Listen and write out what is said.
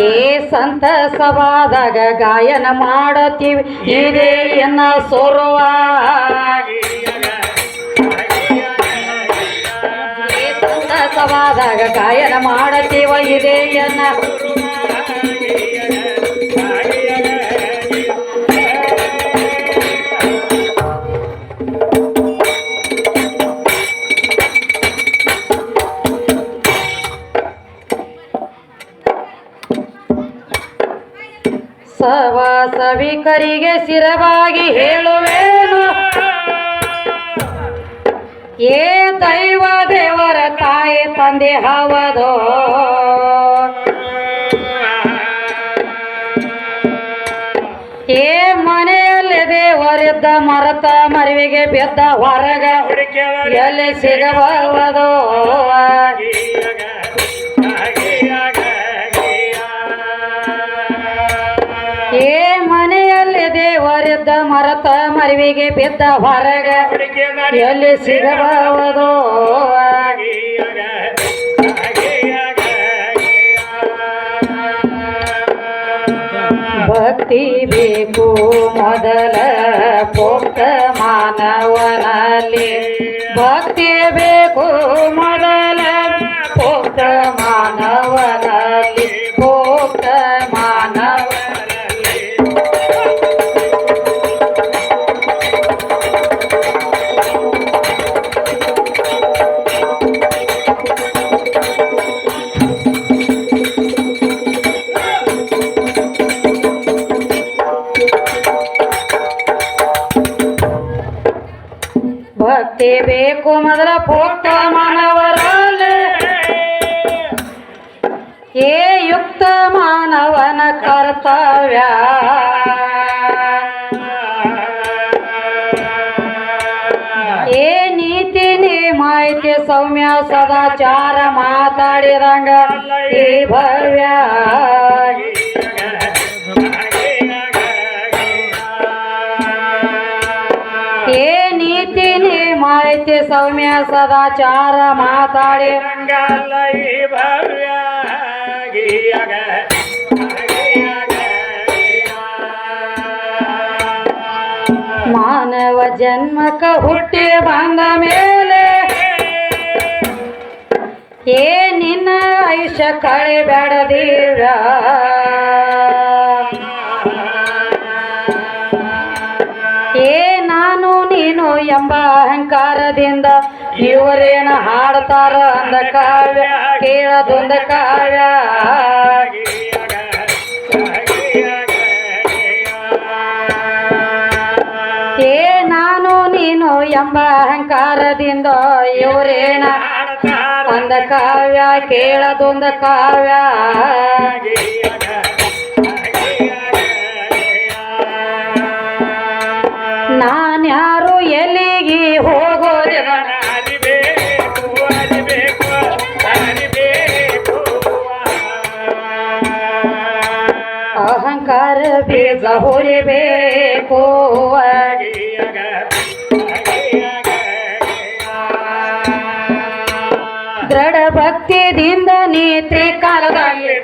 ಏ ಸಂತಸವಾದಾಗ ಗಾಯನ ಮಾಡುತ್ತೀವಿ ಇದೇ ಎನ್ನ ಸೋರುವ ಸಂತಸವಾದಾಗ ಗಾಯನ ಮಾಡತೀವ. ಇದೇಯನ್ನ ಸವಾಸವಿಕರಿಗೆ ಸಿರವಾಗಿ ಹೇಳುವೇನು. ಏ ದೈವ ದೇವರ ತಾಯಿ, ತಂದೆ ಹವದೋ. ಏ ಮನೆಯಲ್ಲಿ ದೇವರಿದ್ದ ಮರತ ಮರಿವಿಗೆ ಬೆದ್ದ ಹೊರಗ ಎಲ್ಲಿ ಸಿಗಬವದೋ ದೇವರಿದ್ದ ಮರತ ಮರಿವಿಗೆ ಬಿದ್ದ ಹೊರಗ ಎಲ್ಲಿ ಸಿಗಬಹುದು ಭಕ್ತಿ ಬೇಕು ಮೊದಲ ಪೋಕ್ತ ಮಾನವನಲ್ಲಿ ಭಕ್ತಿ ಬೇಕು ಮೊದಲ ಪೋಕ್ತ ಮಾನವನಲ್ಲಿ ಭಕ್ತಿ ಬೇಕು ಮೊದಲ ಪೋಕ್ತ ಮಾನವರಲ್ಲಿ. ಏ ಯುಕ್ತ ಮಾನವನ ಕರ್ತವ್ಯ. ಏ ನೀತಿ ಮಾಹಿತಿ ಸೌಮ್ಯ ಸದಾಚಾರ ಮಾತಾಡಿದಂಗ ಈ ಭವ್ಯ ಮಾಹಿತಿ ಸೌಮ್ಯ ಸದಾಚಾರ ಮಾತಾಡಿ. ಮಾನವ ಜನ್ಮಕ ಹುಟ್ಟಿ ಬಂದ ಮೇಲೆ ಏ ನಿನ್ನ ಆಯುಷ್ಯ ಕಳೆಬೇಡದೀರ ಏ ಅಹಂಕಾರದಿಂದ ಇವರೇನ ಹಾಡ್ತಾರ ಅಂದ ಕಾವ್ಯ ಕೇಳದೊಂದ ಕಾವ್ಯ. ಏ ನಾನು ನೀನು ಎಂಬ ಅಹಂಕಾರದಿಂದ ಇವರೇನ ಒಂದ ಕಾವ್ಯ ಕೇಳದೊಂದ ಕಾವ್ಯ. ದೃಢ ಭಕ್ತಿದಿಂದ ನೀತಿ ಕಾಲದಲ್ಲಿ